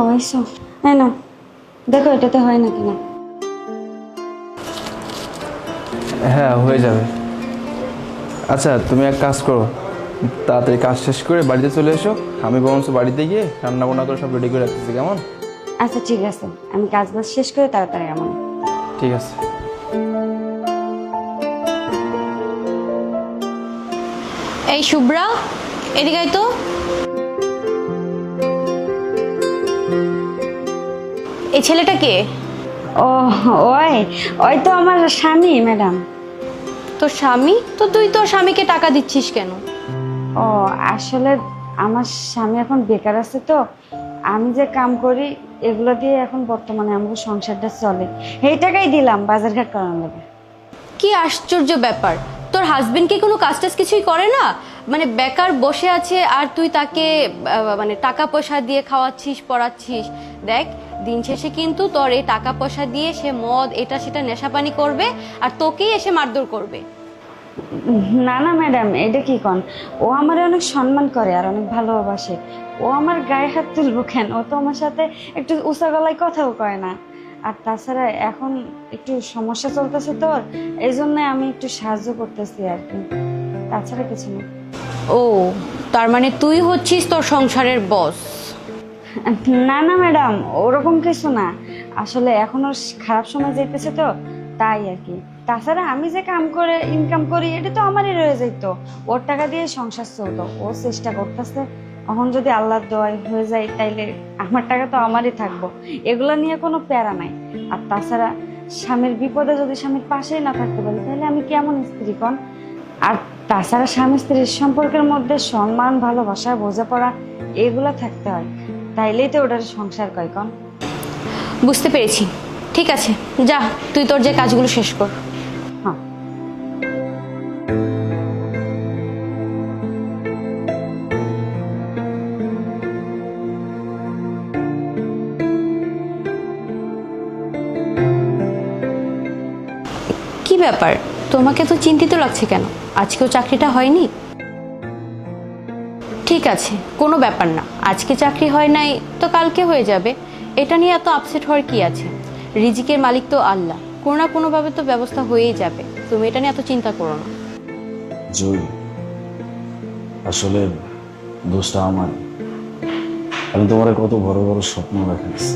ও এসো হ্যাঁ না দেখো এটাতে হয় নাকি না? হ্যাঁ হয়ে যাবে। আচ্ছা তুমি এক কাজ করো। তাড়াতাড়ি কাজ শেষ করে বাড়িতে চলে এসো। আমি বরঞ্চ বাড়িতে গিয়ে রান্না বান্না করে সব রেডি করে রাখতেছি কেমন? আচ্ছা ঠিক আছে। আমি কাজ বাজ শেষ করে তাড়াতাড়ি আমার। ঠিক আছে। এই শুভ্রা এদিকে তো। ছেলেটা কে? ও ওই ওই তো আমার স্বামী ম্যাডাম। তোর স্বামী? তো তুই তোর স্বামীকে টাকা দিচ্ছিস কেন? ও আসলে আমার স্বামী এখন বেকার আছে তো। আমি যে কাম করি এগুলো দিয়ে এখন বর্তমানে আমাকে সংসারটা চলে। এই টাকাই দিলাম বাজারঘাট করানোর লাগে। কি আশ্চর্য ব্যাপার। তোর হাজবেন্ড কি কোনো কাজ টাজ কিছুই করে না? মানে বেকার বসে আছে আর তুই তাকে মানে টাকা পয়সা দিয়ে খাওয়াচ্ছিস পড়াচ্ছিস। দেখ দিন শেষে কিন্তু তোর এই টাকা পয়সা দিয়ে সে মদ এটা সেটা নেশাপানি করবে আর তোকেই এসে মারধর করবে। না না ম্যাডাম এটা কি কন? ও আমার অনেক সম্মান করে আর অনেক ভালোবাসে। ও আমার গায়ে হাত তুলবো কেন? ও তো আমার সাথে একটু উঁচা গলায় কথাও কয় না। আর তাছাড়া এখন একটু সমস্যা চলতেছে তোর এই জন্য আমি একটু সাহায্য করতেছি আর কি। তাছাড়া কিছু না। ও তার মানে তুই হচ্ছিস তোর সংসারের বস না না, ম্যাডাম, ওরকম কিছু না। আসলে এখনও খারাপ সময় যাইতেছে তো, তাই আর কি। তাছাড়া আমি যে কাম করে ইনকাম করি, এটা তো আমারই রয়ে যাইতো। ওর টাকা দিয়ে সংসার চলতো, ও চেষ্টা করতেছে। এখন যদি আল্লাহর দোয়াই হয়ে যায়, তাইলে আমার টাকা তো আমারই থাকব। এগুলো নিয়ে কোনো প্যারা নাই। আর তাছাড়া স্বামীর বিপদে যদি স্বামীর পাশেই না থাকতে পারি তাহলে আমি কেমন স্ত্রী কন আর তাছাড়া স্বামী স্ত্রীর সম্পর্কের মধ্যে সম্মান, ভালোবাসা, বোঝাপড়া, এগুলো থাকতে হয়। তাইলেই তো ওটার সংসার কয় কন? বুঝতে পেরেছি। ঠিক আছে যা তুই তোর যে কাজগুলো শেষ কর। হ্যাঁ। কি ব্যাপার? তোমাকে তো চিন্তিত লাগছে কেন? আজকেও চাকরিটা হয়নি? ঠিক আছে, কোনো ব্যাপার না। আজকে চাকরি হয় নাই তো কালকে হয়ে যাবে। এটা নিয়ে এত আপসেট হওয়ার কি আছে? রিজিকের মালিক তো আল্লাহ, কোনো না কোনোভাবে তো ব্যবস্থা হয়েই যাবে। তুমি এটা নিয়ে এত চিন্তা করো না। জয় আসলে দোষটা আমার। আমি তোমার কত বড় বড় স্বপ্ন দেখাচ্ছি।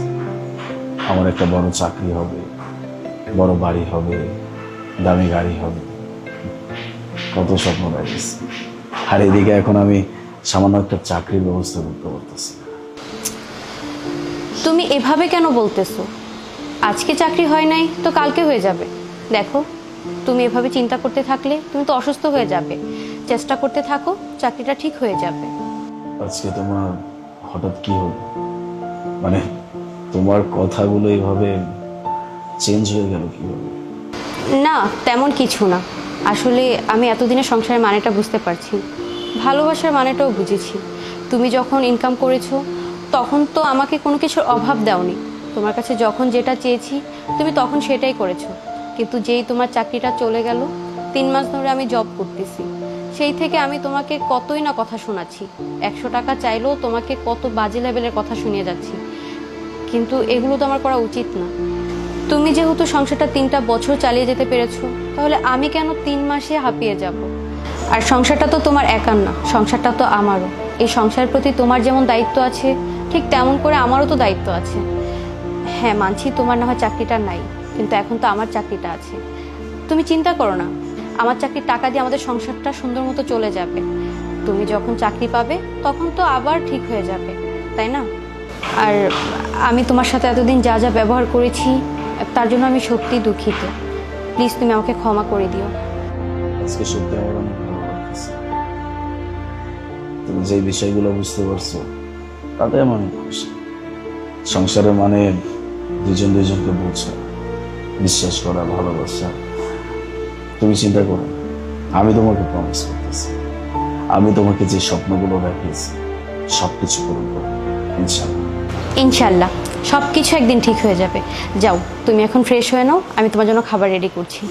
আমার একটা বড় চাকরি হবে, বড় বাড়ি হবে, দামি গাড়ি হবে। কত স্বপ্ন দেখাচ্ছি। আর এদিকে এখন আমি সামান্য একটা চাকরির ব্যবস্থা করতে পারতেছি তুমি এভাবে কেন বলতেছো? আজকে চাকরি হয় নাই তো কালকে হয়ে যাবে। দেখো তুমি এভাবে চিন্তা করতে থাকলে তুমি তো অসুস্থ হয়ে যাবে। চেষ্টা করতে থাকো চাকরিটা ঠিক হয়ে যাবে। আজকে তোমার হঠাৎ কি হলো? মানে তোমার কথাগুলো এইভাবে চেঞ্জ হয়ে গেল কীভাবে? না তেমন কিছু না। আসলে আমি এতদিনে সংসারের মানেটা বুঝতে পারছি। ভালোবাসার মানেটাও বুঝেছি। তুমি যখন ইনকাম করেছ, তখন তো আমাকে কোনো কিছুর অভাব দাওনি। তোমার কাছে যখন যেটা চেয়েছি, তুমি তখন সেটাই করেছ। কিন্তু যেই তোমার চাকরিটা চলে গেল, তিন মাস ধরে আমি জব করতেছি। সেই থেকে আমি তোমাকে কতই না কথা শোনাচ্ছি। একশো টাকা চাইলেও তোমাকে কত বাজে লেভেলের কথা শুনিয়ে যাচ্ছি। কিন্তু এগুলো তো আমার করা উচিত না। তুমি যেহেতু সংসারটা তিনটা বছর চালিয়ে যেতে পেরেছ, তাহলে আমি কেন তিন মাসে হাঁপিয়ে যাব? আর সংসারটা তো তোমার একার না, সংসারটা তো আমারও। এই সংসারের প্রতি তোমার যেমন দায়িত্ব আছে, ঠিক তেমন করে আমারও তো দায়িত্ব আছে। হ্যাঁ মানছি তোমার না হয় চাকরিটা নাই, কিন্তু এখন তো আমার চাকরিটা আছে। তুমি চিন্তা করো না, আমার চাকরির টাকা দিয়ে আমাদের সংসারটা সুন্দর মতো চলে যাবে। তুমি যখন চাকরি পাবে, তখন তো আবার ঠিক হয়ে যাবে, তাই না? আর আমি তোমার সাথে এতদিন যা যা ব্যবহার করেছি, তার জন্য আমি সত্যিই দুঃখিত। প্লিজ তুমি আমাকে ক্ষমা করে দিও। আজকে সত্যি আমার তুমি যে বিষয়গুলো বুঝতে পারছ তাতে আমি অনেক খুশি সংসারের মানে দুজন দুজনকে বোঝা বিশ্বাস করা ভালোবাসা। তুমি চিন্তা করো আমি তোমাকে প্রমিস করতেছি। আমি তোমাকে যে স্বপ্নগুলো দেখিয়েছি সব কিছু পূরণ করব ইনশাল্লাহ ইনশাল্লাহ সব কিছু একদিন ঠিক হয়ে যাবে। যাও তুমি এখন ফ্রেশ হয়ে নাও আমি তোমার জন্য খাবার রেডি করছি।